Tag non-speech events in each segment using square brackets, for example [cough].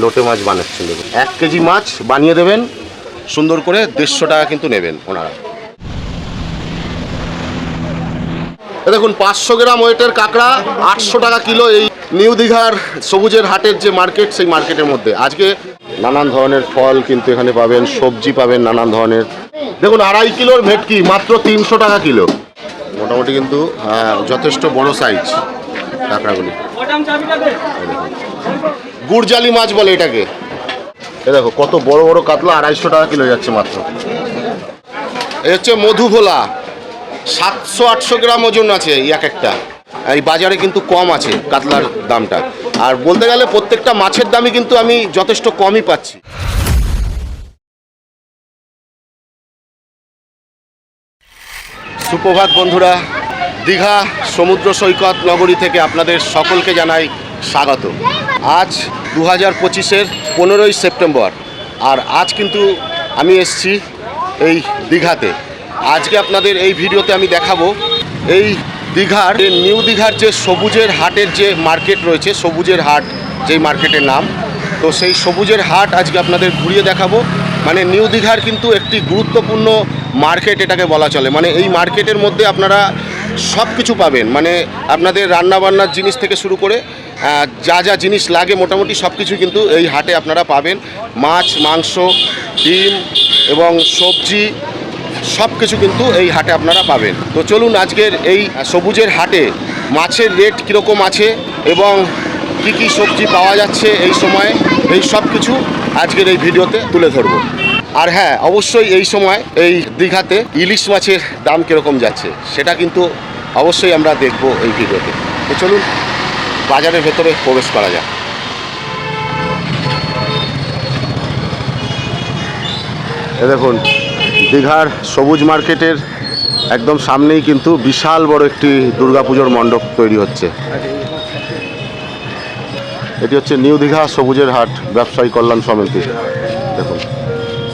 লোটে মাছ বানাচ্ছেন দেখুন। এক কেজি মাছ বানিয়ে দেবেন, সুন্দর করে দেড়শো টাকা কিন্তু নেবেন ওনারা। দেখুন, পাঁচশো গ্রাম ওয়েটের কাঁকড়া, আটশো টাকা কিলো এই নিউ দীঘার সবুজের হাটের যে মার্কেট, সেই মার্কেটের মধ্যে। আজকে নানান ধরনের ফল কিন্তু এখানে পাবেন, সবজি পাবেন নানান ধরনের। দেখুন, আড়াই কিলোর ভেটকি, মাত্র তিনশো টাকা কিলো। মোটামুটি কিন্তু যথেষ্ট বড় সাইজ কাঁকড়াগুলি। গুড়জালি মাছ বলে এটাকে। এ দেখো কত বড় বড় কাতলা আড়াইশো টাকা কিলো যাচ্ছে মাত্র। এই হচ্ছে মধু ভোলা। সাতশো আটশো গ্রাম ওজন আছে এই এক একটা। এই বাজারে কিন্তু কম আছে কাতলার দামটা। আর বলতে গেলে প্রত্যেকটা মাছের দামই কিন্তু আমি যথেষ্ট কমই পাচ্ছি। সুপ্রভাত বন্ধুরা দীঘা সমুদ্র সৈকত নগরী থেকে আপনাদের সকলকে জানাই স্বাগত। আজ দু হাজার পঁচিশের পনেরোই সেপ্টেম্বর, আর আজ কিন্তু আমি এসছি এই দীঘাতে। আজকে আপনাদের এই ভিডিওতে আমি দেখাবো এই দীঘার নিউ দীঘার যে সবুজের হাটের যে মার্কেট রয়েছে, সবুজের হাট যেই মার্কেটের নাম, তো সেই সবুজের হাট আজকে আপনাদের ঘুরিয়ে দেখাবো। মানে নিউ দীঘার কিন্তু একটি গুরুত্বপূর্ণ মার্কেট এটাকে বলা চলে। মানে এই মার্কেটের মধ্যে আপনারা সব কিছু পাবেন। মানে আপনাদের রান্নাবান্নার জিনিস থেকে শুরু করে যা যা জিনিস লাগে মোটামুটি সব কিছু কিন্তু এই হাটে আপনারা পাবেন। মাছ, মাংস, ডিম এবং সবজি সব কিছু কিন্তু এই হাটে আপনারা পাবেন। তো চলুন আজকের এই সবুজের হাটে মাছের রেট কীরকম আছে এবং কি কি সবজি পাওয়া যাচ্ছে এই সময়ে, এই সব কিছু আজকের এই ভিডিওতে তুলে ধরবো। আর হ্যাঁ অবশ্যই এই সময় এই দীঘাতে ইলিশ মাছের দাম কীরকম যাচ্ছে, সেটা কিন্তু অবশ্যই আমরা দেখব এই ভিডিওতে। তো চলুন, বাজারের ভেতরে প্রবেশ করা যাক। এ দেখুন, দীঘার সবুজ মার্কেটের একদম সামনেই কিন্তু বিশাল বড় একটি দুর্গাপুজোর মণ্ডপ তৈরি হচ্ছে। এটি হচ্ছে নিউ দীঘা সবুজের হাট, ব্যবসায়ী কল্যাণ সমিতি। দেখুন।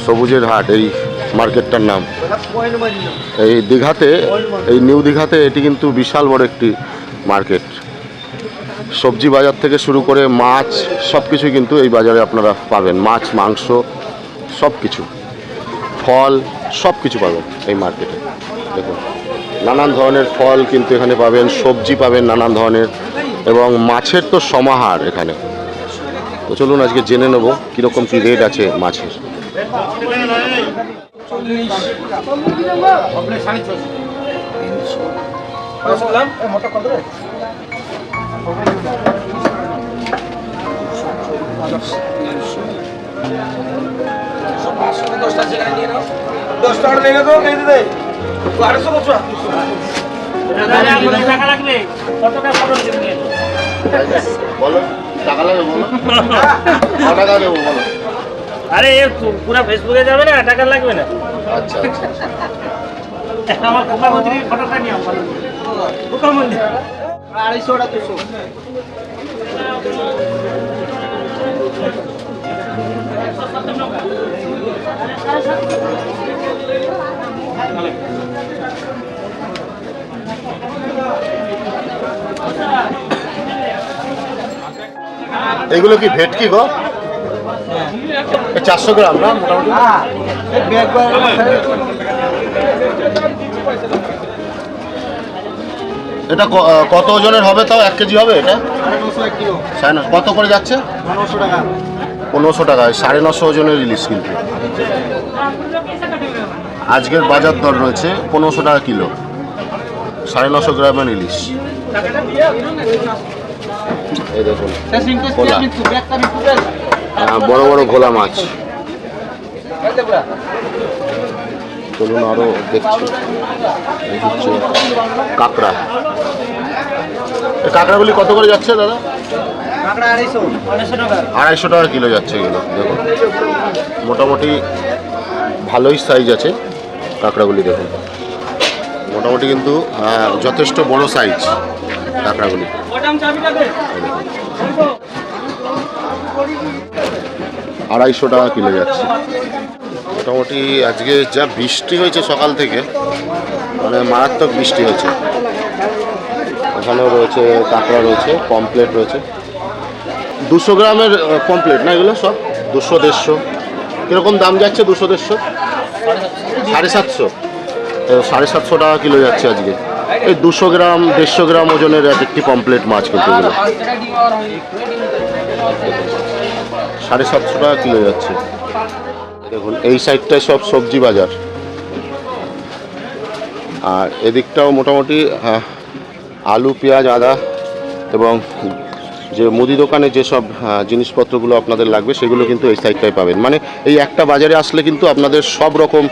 সবুজের হাট, এই মার্কেটটার নাম। এই দীঘাতে, এই নিউ দীঘাতে এটি কিন্তু বিশাল বড় একটি মার্কেট। সবজি বাজার থেকে শুরু করে মাছ সব কিছুই কিন্তু এই বাজারে আপনারা পাবেন। মাছ, মাংস সব কিছু ফল সব কিছু পাবেন এই মার্কেটে। দেখুন, নানান ধরনের ফল কিন্তু এখানে পাবেন, সবজি পাবেন নানান ধরনের, এবং মাছের তো সমাহার এখানে। তো চলুন আজকে জেনে নেব কীরকম কী রেট আছে মাছের। দশ টাকা লেগে তো লেগে দে আড়াইশো বছর টাকা লাগবে কত টাকা খরচ বলো টাকা লাগে বলো ক টাকা দেবো বলো। আরে এ পুরা ফেসবুকে যাবে না? টাকা লাগবে না? আচ্ছা আচ্ছা। আমার খোকা মন্দিরের ফটোটা নিয়ে ভালো খোকা মন্দির। আড়াইশোটা দুশো এগুলো কি ভেটকি গো? চারশো গ্রাম না মোটামুটি? এটা কত ওজনের হবে তাও? এক কেজি হবে এটা? সাড়ে কত করে যাচ্ছে? টাকা পনেরোশো টাকায় সাড়ে নশো ওজনের ইলিশ কিন্তু। আজকের বাজার দর রয়েছে পনেরোশো টাকা কিলো সাড়ে নশো গ্রামের ইলিশ। এই দেখুন। বড় বড় ঘোলা মাছ। চলুন আরও দেখছি। হচ্ছে কাঁকড়া। কাঁকড়াগুলি কত করে যাচ্ছে দাদা? আড়াইশো। টাকা। কিলো যাচ্ছে এগুলো দেখুন। মোটামুটি ভালোই সাইজ আছে কাঁকড়াগুলি দেখুন। মোটামুটি কিন্তু যথেষ্ট বড় সাইজ কাঁকড়াগুলি। আড়াইশো টাকা কিলো যাচ্ছে। মোটামুটি আজকে যা বৃষ্টি হয়েছে সকাল থেকে মানে মারাত্মক বৃষ্টি হয়েছে। এখানেও রয়েছে কাঁকড়া রয়েছে পমপ্লেট রয়েছে। দুশো গ্রামের কমপ্লিট না এগুলো সব? দুশো, দেড়শো। কীরকম দাম যাচ্ছে দুশো, দেড়শো? সাড়ে সাতশো। সাড়ে সাতশো টাকা কিলো যাচ্ছে আজকে। এই দুশো গ্রাম, দেড়শো গ্রাম ওজনের এক একটি কমপ্লিট মাছ কিন্তু এগুলো। সাড়ে সাতশো টাকা কিলো যাচ্ছে। দেখুন এই সাইডটায় সব সবজি বাজার। আর এদিকটাও মোটামুটি আলু পেঁয়াজ আদা এবং যে মুদি দোকানে যেসব আহ, জিনিসপত্রগুলো আপনাদের লাগবে সেগুলো কিন্তু এই সাইডটায় পাবেন। মানে এই একটা বাজারে আসলে কিন্তু আপনাদের সব রকম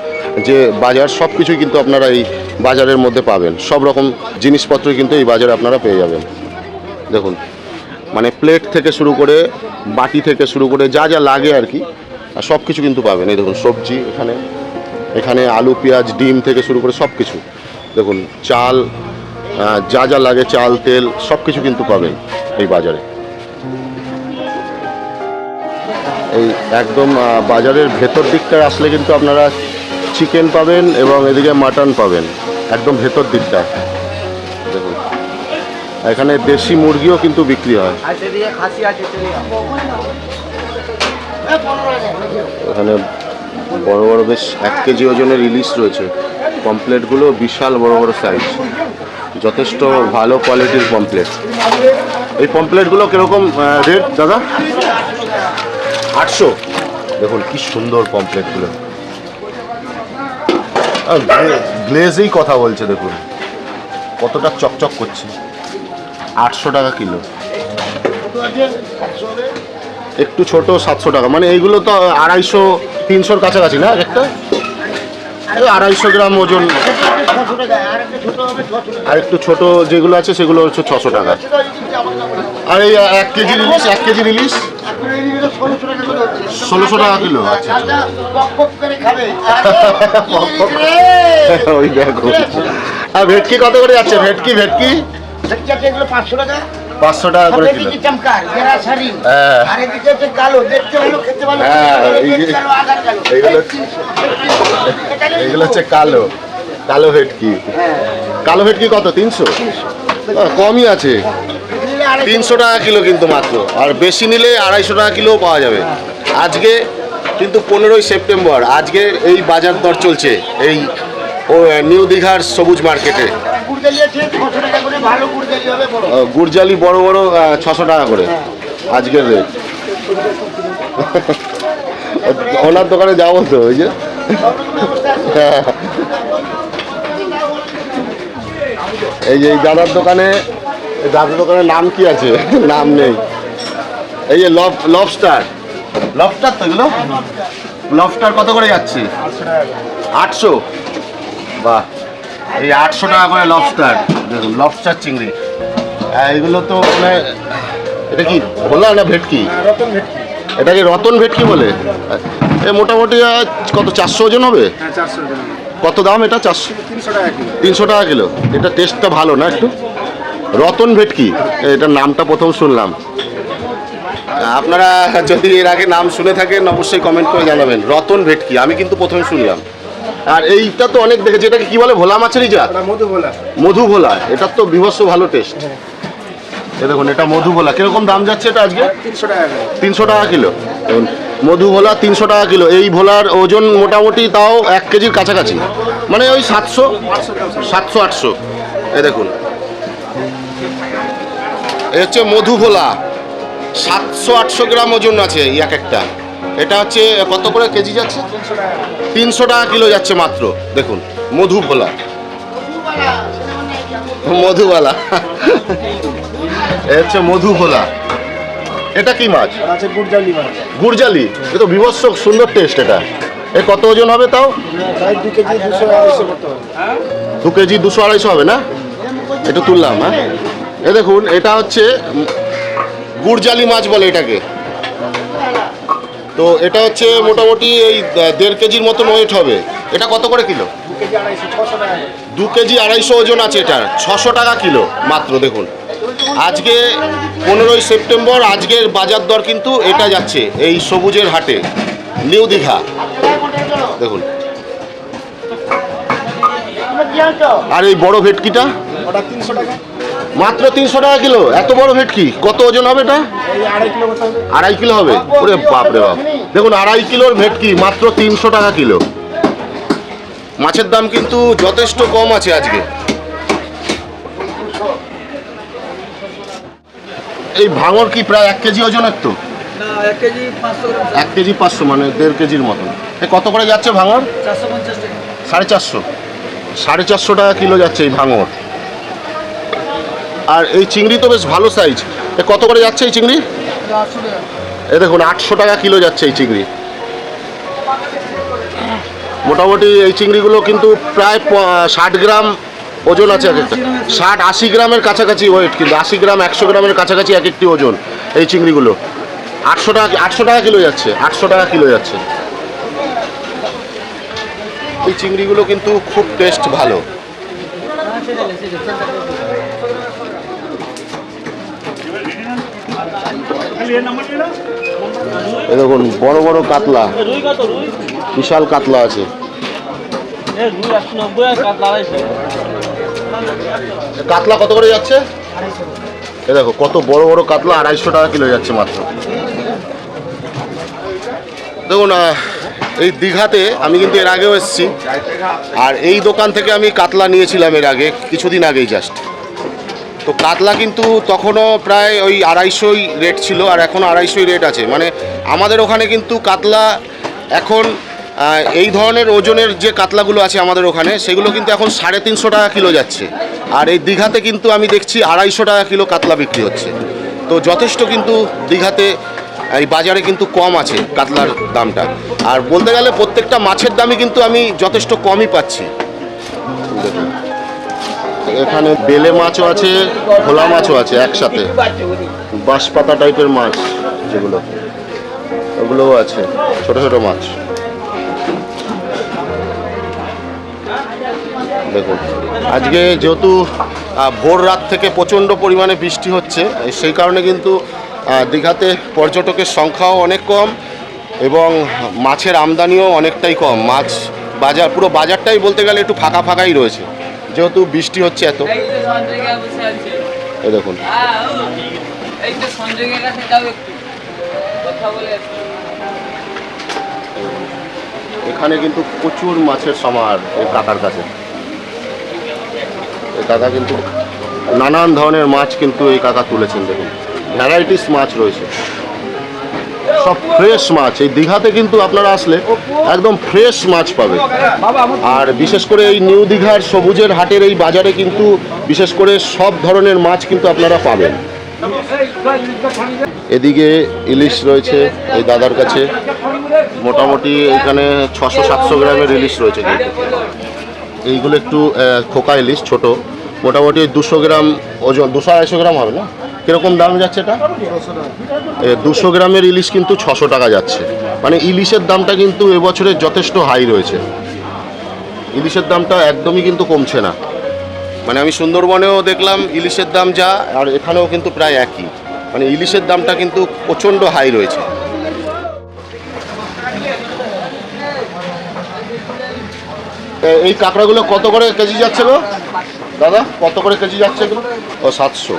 যে বাজার সব কিছুই কিন্তু আপনারা এই বাজারের মধ্যে পাবেন। সব রকম জিনিসপত্রই কিন্তু এই বাজারে আপনারা পেয়ে যাবেন। দেখুন মানে প্লেট থেকে শুরু করে বাটি থেকে শুরু করে যা যা লাগে আর কি সব কিছু কিন্তু পাবেন। এই দেখুন, সবজি এখানে এখানে আলু, পেঁয়াজ, ডিম থেকে শুরু করে সব কিছু। দেখুন, চাল যা যা লাগে, চাল, তেল, সব কিছু কিন্তু পাবেন এই বাজারে। এই একদম বাজারের ভেতর দিকটায় আসলে কিন্তু আপনারা চিকেন পাবেন এবং এদিকে মাটন পাবেন। একদম ভেতর দেখুন এখানে দেশি মুরগিও কিন্তু বিক্রি হয়। এখানে বড় বড় বেশ এক কেজি ওজনের ইলিশ রয়েছে। পমপ্লেটগুলো বিশাল বড় বড় সাইজ যথেষ্ট ভালো কোয়ালিটির পমপ্লেট এই পমপ্লেটগুলো কীরকম রেট দাদা? আটশো। দেখুন কি সুন্দর পমপ্লেটগুলো গ্লেজেই কথা বলছে, দেখুন। কতটা চকচক করছে। আটশো টাকা কিলো। একটু ছোট সাতশো টাকা। মানে এইগুলো তো আড়াইশো তিনশোর কাছাকাছি না একটা? আড়াইশো গ্রাম ওজন। আর একটু ছোট যেগুলো আছে সেগুলো হচ্ছে ছশো টাকা। আর এই এক কেজি ইলিশ এক কেজি ইলিশ ষোলোশো টাকা কিলো আচ্ছা আচ্ছা। ওই দেখো। আর ভেটকি কত করে যাচ্ছে? ভেটকি ভেটকি? পাঁচশো টাকা? পাঁচশো টাকা করে কিলো। হ্যাঁ। হচ্ছে কালো খেতে ভালো হ্যাঁ, কালো। এগুলো হচ্ছে কালো। কালো ভেটকি। কালো ভেটকি কত? তিনশো? কমই আছে। তিনশো টাকা কিলো কিন্তু মাত্র। আর বেশি নিলে আড়াইশো টাকা কিলোও পাওয়া যাবে। আজকে কিন্তু পনেরোই সেপ্টেম্বর। আজকে এই বাজার দর চলছে। এই ও নিউ দীঘার সবুজ মার্কেটে। গুড় জালি আছে ছশো টাকা করে ভালো গুড় জালি হবে বড় গুড়জালি বড় বড় ছশো টাকা করে আজকের রেট [laughs] ওনার দোকানে যাব তো ওই যে। হ্যাঁ। [laughs] এই যে এই দাদার দোকানে এই দাদার দোকানের নাম কি আছে? [laughs] নাম নেই। এই যে লব লবস্টার লবস্টার তো এগুলো? লবস্টার কত করে যাচ্ছে? আটশো। বাহ। এই আটশো টাকা করে লবস্টার দেখুন লবস্টার চিংড়ি। আর এগুলো তো মানে এটা কি? ভোলা না ভেটকি? এটা কি রতন ভেটকি বলে? এ মোটামুটি কত চারশো ওজন হবে? কত দাম এটা? চারশো? তিনশো টাকা কিলো। এটা টেস্টটা ভালো না একটু? রতন ভেটকি। এটার নামটা প্রথম শুনলাম। আপনারা যদি এর আগে নাম শুনে থাকেন অবশ্যই কমেন্ট করে জানাবেন। রতন ভেটকি আমি কিন্তু প্রথমে শুনলাম। আর এইটা তো অনেক দেখেছি এটাকে কি বলে ভোলা মাছেরই জাত? মধু ভোলা। এটার তো বিভৎস ভালো টেস্ট এ দেখুন এটা মধু ভোলা কীরকম দাম যাচ্ছে এটা আজকে? তিনশো টাকা কিলো। দেখুন মধু ভোলা তিনশো টাকা কিলো এই ভোলার ওজন মোটামুটি তাও এক কেজির কাছাকাছি। মানে ওই সাতশো সাতশো আটশো। এ দেখুন। এ হচ্ছে মধু ভোলা সাতশো আটশো গ্রাম ওজন আছে এক একটা। এটা হচ্ছে কত করে কেজি যাচ্ছে? তিনশো টাকা কিলো যাচ্ছে মাত্র দেখুন মধু ভোলা মধুবালা। এ হচ্ছে মধু ভোলা এটা কি মাছ? আছে গুড় জালি মাছ। গুড়জালি? এ তো বিভৎস সুন্দর টেস্ট এটা। এ কত ওজন হবে তাও? দু কেজি দুশো আড়াইশো হবে না? একটু তুললাম হ্যাঁ? এ দেখুন এটা হচ্ছে গুড়জালি মাছ বলে এটাকে। তো এটা হচ্ছে মোটামুটি এই দেড় কেজির মতন ওয়েট হবে। এটা কত করে কিলো? দু কেজি আড়াইশো ওজন আছে এটার। ছশো টাকা কিলো মাত্র, দেখুন। আজকে পনেরোই সেপ্টেম্বর, আজকের বাজার দর কিন্তু এটা যাচ্ছে, এই সবুজের হাটে, নিউ দীঘা। দেখুন। আর এই বড় ভেটকিটা? ওটা তিনশো টাকা। মাত্র তিনশো টাকা কিলো। এত বড় ভেটকি কত ওজন হবে এটা? আড়াই কিলো হবে। ওরে বাপ রে বাপ। দেখুন আড়াই কিলোর ভেটকি মাত্র তিনশো টাকা কিলো। মাছের দাম কিন্তু যথেষ্ট কম আছে আজকে। এই ভাঙর কি প্রায় এক কেজি ওজনের তো? এক কেজি পাঁচশো মানে দেড় কেজির মতন। এ কত করে যাচ্ছে ভাঙর? সাড়ে চারশো। সাড়ে চারশো টাকা কিলো যাচ্ছে এই ভাঙর। আর এই চিংড়ি তো বেশ ভালো সাইজ কত করে যাচ্ছে এই চিংড়ি? এ দেখুন, আটশো টাকা কিলো যাচ্ছে এই চিংড়ি। মোটামুটি এই চিংড়িগুলো কিন্তু প্রায় ষাট গ্রাম ওজন আছে এক একটা। ষাট, আশি গ্রামের কাছাকাছি ওয়েট কিন্তু, আশি গ্রাম, একশো গ্রামের কাছাকাছি এক একটি ওজন এই চিংড়িগুলো। আটশো টাকা আটশো টাকা কিলো যাচ্ছে, আটশো টাকা কিলো যাচ্ছে। এই চিংড়িগুলো কিন্তু খুব টেস্ট ভালো। এই দেখুন বড় বড় কাতলা। বিশাল কাতলা আছে। এ কাতলা কত করে যাচ্ছে? এ দেখো কত বড় বড় কাতলা আড়াইশো টাকা কিলো যাচ্ছে মাত্র। দেখুন এই দীঘাতে আমি কিন্তু এর আগেও এসেছি। আর এই দোকান থেকে আমি কাতলা নিয়েছিলাম এর আগে কিছুদিন আগেই জাস্ট তো কাতলা কিন্তু তখনও প্রায় ওই আড়াইশোই রেট ছিল আর এখনও আড়াইশোই রেট আছে। মানে আমাদের ওখানে কিন্তু কাতলা এখন এই ধরনের ওজনের যে কাতলাগুলো আছে আমাদের ওখানে, সেগুলো কিন্তু এখন সাড়ে তিনশো টাকা কিলো যাচ্ছে। আর এই দীঘাতে কিন্তু আমি দেখছি আড়াইশো টাকা কিলো কাতলা বিক্রি হচ্ছে। তো যথেষ্ট কিন্তু দীঘাতে, এই বাজারে কিন্তু কম আছে কাতলার দামটা। আর বলতে গেলে প্রত্যেকটা মাছের দামই কিন্তু আমি যথেষ্ট কমই পাচ্ছি। দেখুন। এখানে বেলে মাছও আছে, ভোলা মাছও আছে একসাথে। বাঁশপাতা টাইপের মাছ যেগুলো। ওগুলোও আছে, ছোট ছোট মাছ। দেখুন, আজকে যেহেতু ভোর রাত থেকে প্রচণ্ড পরিমাণে বৃষ্টি হচ্ছে, সেই কারণে কিন্তু দীঘাতে পর্যটকের সংখ্যাও অনেক কম এবং মাছের আমদানিও অনেকটাই কম। মাছ বাজার, পুরো বাজারটাই বলতে গেলে একটু ফাঁকা ফাঁকাই রয়েছে। যেহেতু বৃষ্টি হচ্ছে এত। এই দেখুন। হ্যাঁ। এখানে কিন্তু প্রচুর মাছের সমার এই কাকার কাছে। এই কাকা কিন্তু নানান ধরনের মাছ কিন্তু এই কাকা তুলেছেন দেখুন। ভ্যারাইটিস মাছ রয়েছে। সব ফ্রেশ মাছ। এই দীঘাতে কিন্তু আপনারা আসলে একদম ফ্রেশ মাছ পাবে আর বিশেষ করে এই নিউ দীঘার সবুজের হাটের এই বাজারে কিন্তু বিশেষ করে সব ধরনের মাছ কিন্তু আপনারা পাবেন। এদিকে ইলিশ রয়েছে এই দাদার কাছে। মোটামুটি এখানে ছশো সাতশো গ্রামের ইলিশ রয়েছে এইগুলো একটু খোকা ইলিশ ছোট। মোটামুটি দুশো গ্রাম ওজন, দুশো আড়াইশো গ্রাম হবে না? কীরকম দাম যাচ্ছে এটা? দুশো গ্রামের ইলিশ কিন্তু ছশো টাকা যাচ্ছে। মানে ইলিশের দামটা কিন্তু এবছরে যথেষ্ট হাই রয়েছে। ইলিশের দামটা একদমই কিন্তু কমছে না। মানে আমি সুন্দরবনেও দেখলাম ইলিশের দাম যা, আর এখানেও কিন্তু প্রায় একই। মানে ইলিশের দামটা কিন্তু প্রচণ্ড হাই রয়েছে। এই কাঁকড়াগুলো কত করে কেজি যাচ্ছে গো? দাদা, কত করে কেজি যাচ্ছে ও, সাতশো।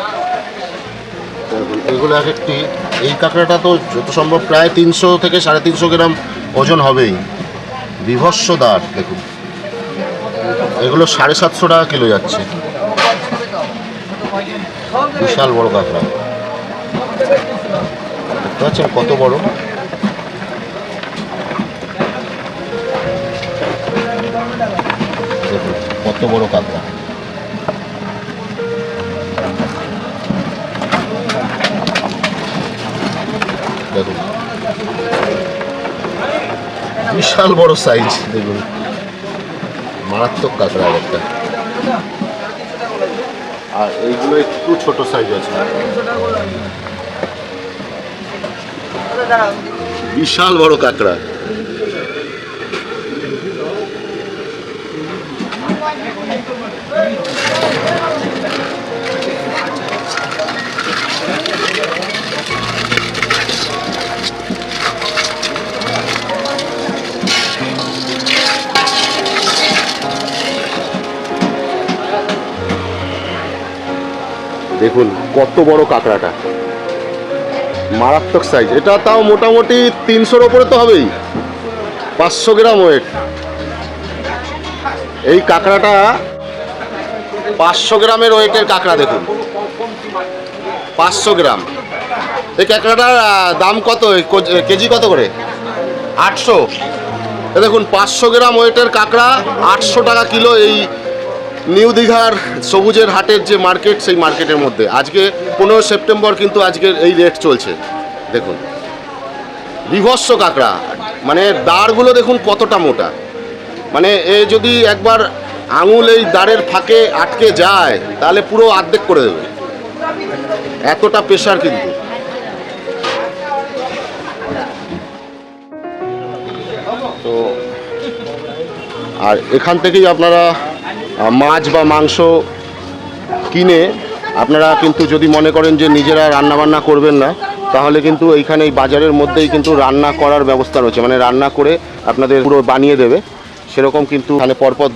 এগুলো এক একটি। এই কাঁকড়াটা তো যত সম্ভব প্রায় তিনশো থেকে সাড়ে তিনশো গ্রাম ওজন হবেই। বিভৎস দাঁড় দেখুন। এগুলো সাড়ে সাতশো টাকা কিলো যাচ্ছে। বিশাল বড় কাঁকড়া। দেখতে পাচ্ছেন কত বড়? কত বড় কাঁকড়া। দেখুন। বিশাল বড় সাইজ দেখুন। মারাত্মক কাঁকড়া একটা। আর এইগুলো একটু ছোট সাইজ আছে। বিশাল বড় কাঁকড়া। দেখুন, কত বড় কাঁকড়াটা। মারাত্মক সাইজ এটা তাও মোটামুটি তিনশোর ওপরে তো হবেই। পাঁচশো গ্রাম ওয়েট এই কাঁকড়াটা পাঁচশো গ্রামের ওয়েটের কাঁকড়া দেখুন। পাঁচশো গ্রাম। এই কাঁকড়াটার দাম কত? কেজি কত করে? আটশো। দেখুন, পাঁচশো গ্রাম ওয়েটের কাঁকড়া, আটশো টাকা কিলো এই নিউ দীঘার সবুজের হাটের যে মার্কেট, সেই মার্কেটের মধ্যে। আজকে পনেরো সেপ্টেম্বর কিন্তু আজকের এই রেট চলছে। দেখুন। বিভৎস কাঁকড়া। মানে দাঁড়গুলো দেখুন কতটা মোটা। মানে এ যদি একবার আঙুল এই দাঁড়ের ফাঁকে আটকে যায়, তাহলে পুরো আর্ধেক করে দেবে। এতটা প্রেশার কিন্তু। তো, আর এখান থেকেই আপনারা মাছ বা মাংস কিনে আপনারা কিন্তু যদি মনে করেন যে নিজেরা রান্না বান্না করবেন না, তাহলে কিন্তু এইখানে এই বাজারের মধ্যেই কিন্তু রান্না করার ব্যবস্থা রয়েছে। মানে রান্না করে আপনাদের পুরো বানিয়ে দেবে। সেরকম কিন্তু এখানে পরপর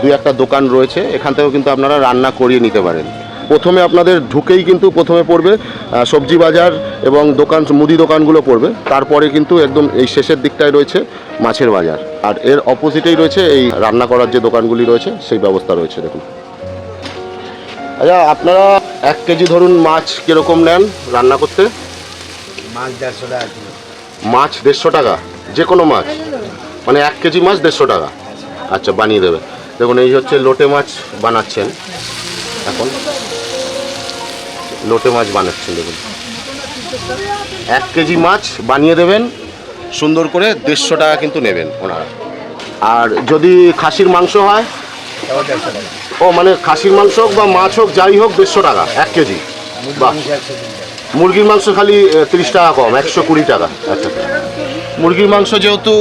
দুই একটা দোকান রয়েছে। এখান থেকেও কিন্তু আপনারা রান্না করিয়ে নিতে পারেন। প্রথমে আপনাদের ঢুকেই কিন্তু প্রথমে পড়বে সবজি বাজার এবং দোকান, মুদি দোকানগুলো পড়বে। তারপরে কিন্তু একদম এই শেষের দিকটায় রয়েছে। মাছের বাজার। আর এর অপোজিটেই রয়েছে এই রান্না করার যে দোকানগুলি রয়েছে সেই ব্যবস্থা রয়েছে দেখুন। আচ্ছা আপনারা এক কেজি ধরুন মাছ কীরকম নেন রান্না করতে? মাছ দেড়শো টাকা কিলো। মাছ দেড়শো টাকা? যে কোনো মাছ? মানে এক কেজি মাছ দেড়শো টাকা? আচ্ছা বানিয়ে দেবে। দেখুন এই হচ্ছে লোটে মাছ বানাচ্ছেন এখন। লোটে মাছ বানাচ্ছেন দেখুন। এক কেজি মাছ বানিয়ে দেবেন সুন্দর করে দেড়শো টাকা কিন্তু নেবেন ওনারা। আর যদি খাসির মাংস হয়? ও মানে খাসির মাংস হোক বা মাছ হোক যাই হোক দেড়শো টাকা এক কেজি। টাকা মুরগির মাংস খালি তিরিশ টাকা কম একশো কুড়ি টাকা আচ্ছা মুরগির মাংস যেহেতু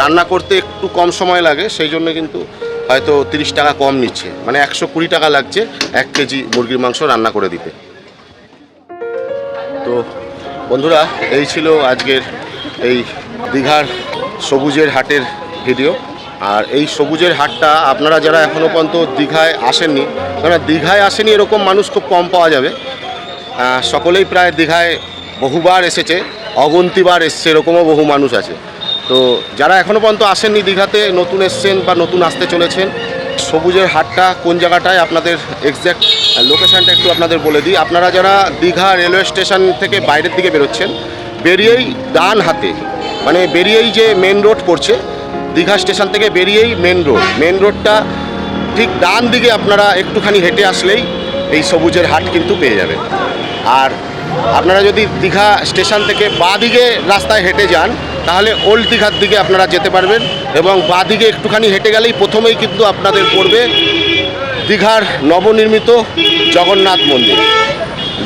রান্না করতে একটু কম সময় লাগে সেই জন্য কিন্তু হয়তো তিরিশ টাকা কম নিচ্ছে। মানে একশো কুড়ি টাকা লাগছে এক কেজি মুরগির মাংস রান্না করে দিতে। তো বন্ধুরা এই ছিল আজকের এই দীঘার সবুজের হাটের ভিডিও। আর এই সবুজের হাটটা আপনারা যারা এখনও পর্যন্ত দীঘায় আসেননি, কেননা দীঘায় আসেনি এরকম মানুষ খুব কম পাওয়া যাবে। সকলেই প্রায় দীঘায় বহুবার এসেছে, অগন্তিবার এসছে, এরকমও বহু মানুষ আছে। তো যারা এখনও পর্যন্ত আসেননি দীঘাতে, নতুন এসছেন বা নতুন আসতে চলেছেন, সবুজের হাটটা কোন জায়গাটায় আপনাদের এক্স্যাক্ট লোকেশানটা একটু আপনাদের বলে দিই। আপনারা যারা দীঘা রেলওয়ে স্টেশন থেকে বাইরের দিকে বেরোচ্ছেন বেরিয়েই ডান হাতে মানে বেরিয়েই যে মেন রোড পড়ছে, দীঘা স্টেশন থেকে বেরিয়েই মেন রোড মেন রোডটা ঠিক ডান দিকে আপনারা একটুখানি হেঁটে আসলেই এই সবুজের হাট কিন্তু পেয়ে যাবেন। আর আপনারা যদি দীঘা স্টেশন থেকে বাঁ দিকে রাস্তায় হেঁটে যান, তাহলে ওল্ড দীঘার দিকে আপনারা যেতে পারবেন এবং বাঁ দিকে একটুখানি হেঁটে গেলেই প্রথমেই কিন্তু আপনাদের পড়বে দীঘার নবনির্মিত জগন্নাথ মন্দির।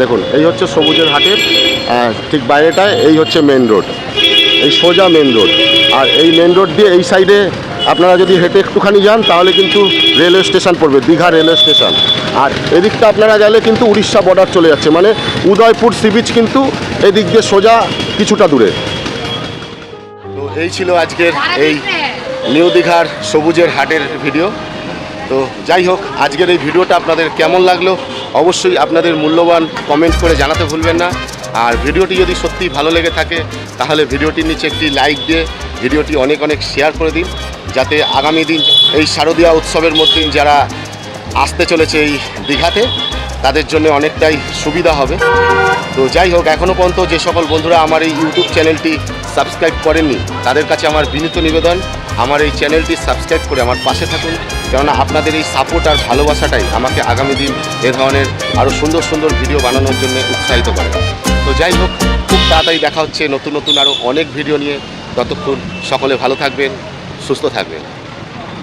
দেখুন, এই হচ্ছে সবুজের হাটের ঠিক বাইরেটায় এই হচ্ছে মেন রোড এই সোজা মেন রোড আর এই মেন রোড দিয়ে এই সাইডে আপনারা যদি হেঁটে একটুখানি যান, তাহলে কিন্তু রেলওয়ে স্টেশন পড়বে, দীঘা রেলওয়ে স্টেশন আর এদিকটা আপনারা গেলে কিন্তু উড়িষ্যা বর্ডার চলে যাচ্ছে মানে উদয়পুর সি বিচ কিন্তু এদিক দিয়ে সোজা কিছুটা দূরে। তো এই ছিল আজকের এই নিউ দীঘার সবুজের হাটের ভিডিও তো যাই হোক, আজকের এই ভিডিওটা আপনাদের কেমন লাগল? অবশ্যই আপনাদের মূল্যবান কমেন্ট করে জানাতে ভুলবেন না। আর ভিডিওটি যদি সত্যিই ভালো লেগে থাকে, তাহলে ভিডিওটির নিচে একটি লাইক দিয়ে ভিডিওটি অনেক অনেক শেয়ার করে দিন, যাতে আগামী দিন এই শারদীয়া উৎসবের মধ্যে যারা আসতে চলেছে এই দীঘাতে, তাদের জন্য অনেকটাই সুবিধা হবে। তো যাই হোক এখনও পর্যন্ত যে সকল বন্ধুরা আমার এই ইউটিউব চ্যানেলটি সাবস্ক্রাইব করেননি, তাদের কাছে আমার বিনীত নিবেদন, আমার এই চ্যানেলটি সাবস্ক্রাইব করে আমার পাশে থাকুন। কেননা আপনাদের এই সাপোর্ট আর ভালোবাসাটাই আমাকে আগামী দিন এ ধরনের আরও সুন্দর সুন্দর ভিডিও বানানোর জন্য উৎসাহিত করে। তো যাই হোক, খুব তাড়াতাড়ি দেখা হচ্ছে নতুন নতুন আরও অনেক ভিডিও নিয়ে। ততক্ষণ সকলে ভালো থাকবেন, সুস্থ থাকবেন।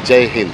জয় হিন্দ।